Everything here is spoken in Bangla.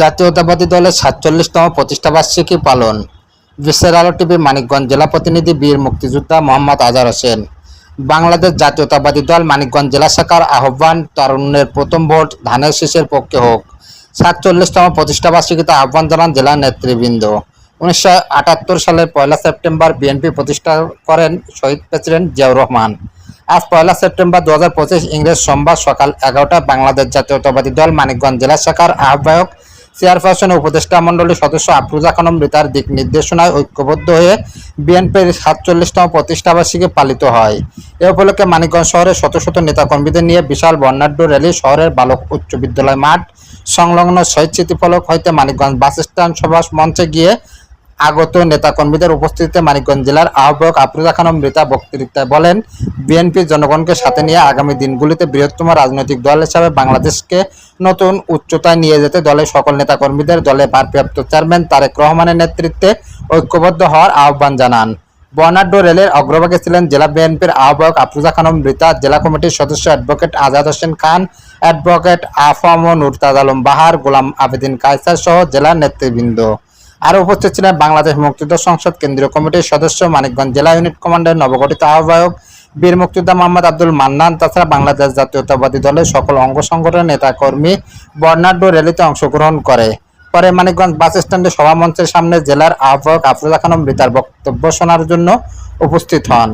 জাতীয়তাবাদী দলের সাতচল্লিশতম প্রতিষ্ঠাবার্ষিকী পালন। বিশ্বের আলো টিভি মানিকগঞ্জ জেলা প্রতিনিধি বীর মুক্তিযোদ্ধা মোহাম্মদ আজহার হোসেন। বাংলাদেশ জাতীয়তাবাদী দল মানিকগঞ্জ জেলা শাখার আহ্বান, তারুণ্যের প্রথম ভোট, ধানের শীষের পক্ষে হোক। সাতচল্লিশতম প্রতিষ্ঠাবার্ষিকীতে আহ্বান জানান জেলা নেতৃবৃন্দ। উনিশশো আটাত্তর সালের পয়লা সেপ্টেম্বর বিএনপি প্রতিষ্ঠা করেন শহীদ প্রেসিডেন্ট জিয়াউর রহমান। আজ পয়লা সেপ্টেম্বর দু হাজার পঁচিশ ইংরেজ সোমবার সকাল এগারোটা বাংলাদেশ জাতীয়তাবাদী দল মানিকগঞ্জ জেলা শাখার আহ্বায়ক চেয়ারপারসন উপদেষ্টা মণ্ডলীর সদস্য আফরুজা খানম রিতার দিক নির্দেশনায় ঐক্যবদ্ধ হয়ে বিএনপির সাতচল্লিশতম প্রতিষ্ঠাবার্ষিকী পালিত হয়। এ উপলক্ষে মানিকগঞ্জ শহরের শত শত নেতাকর্মীদের নিয়ে বিশাল বর্ণাঢ্য র্যালি, শহরের বালক উচ্চ বিদ্যালয় মাঠ, সংলগ্ন শহীদ স্মৃতিফলক হইতে মানিকগঞ্জ বাস স্ট্যান্ড সভা মঞ্চে গিয়ে আগত নেতাকর্মীদের উপস্থিতিতে মানিকগঞ্জ জেলার আহ্বায়ক আফরুজা খানম মৃতা বক্তৃতায় বলেন বিএনপি জনগণকে সাথে নিয়ে আগামী দিনগুলিতে বৃহত্তম রাজনৈতিক দল হিসাবে বাংলাদেশকে নতুন উচ্চতায় নিয়ে যেতে দলের সকল নেতাকর্মীদের দলের ভারপ্রাপ্ত চেয়ারম্যান তারেক রহমানের নেতৃত্বে ঐক্যবদ্ধ হওয়ার আহ্বান জানান। বর্ণাঢ্য রেলের অগ্রভাগে ছিলেন জেলা বিএনপির আহ্বায়ক আফরুজা খানম মৃতা, জেলা কমিটির সদস্য অ্যাডভোকেট আজাদ হোসেন খান, অ্যাডভোকেট আফম নুরতাজ আলম বাহার, গোলাম আবেদিন কায়সার সহ জেলার নেতৃবৃন্দ। আরও উপস্থিত ছিলেন বাংলাদেশ মুক্তিযুদ্ধ সংসদ কেন্দ্রীয় কমিটির সদস্য মানিকগঞ্জ জেলা ইউনিট কমান্ডার নবগঠিত আহ্বায়ক বীর মুক্তিযোদ্ধা মোহাম্মদ আব্দুল মান্নান, তাছাড়া বাংলাদেশ জাতীয়তাবাদী দলের সকল অঙ্গ সংগঠনের নেতাকর্মী বর্ণাঢ্য র্যালিতে অংশগ্রহণ করে। পরে মানিকগঞ্জ বাস স্ট্যান্ডে সভা মঞ্চের সামনে জেলার আহ্বায়ক আফরুজা খানম মৃতার বক্তব্য শোনার জন্য উপস্থিত হন।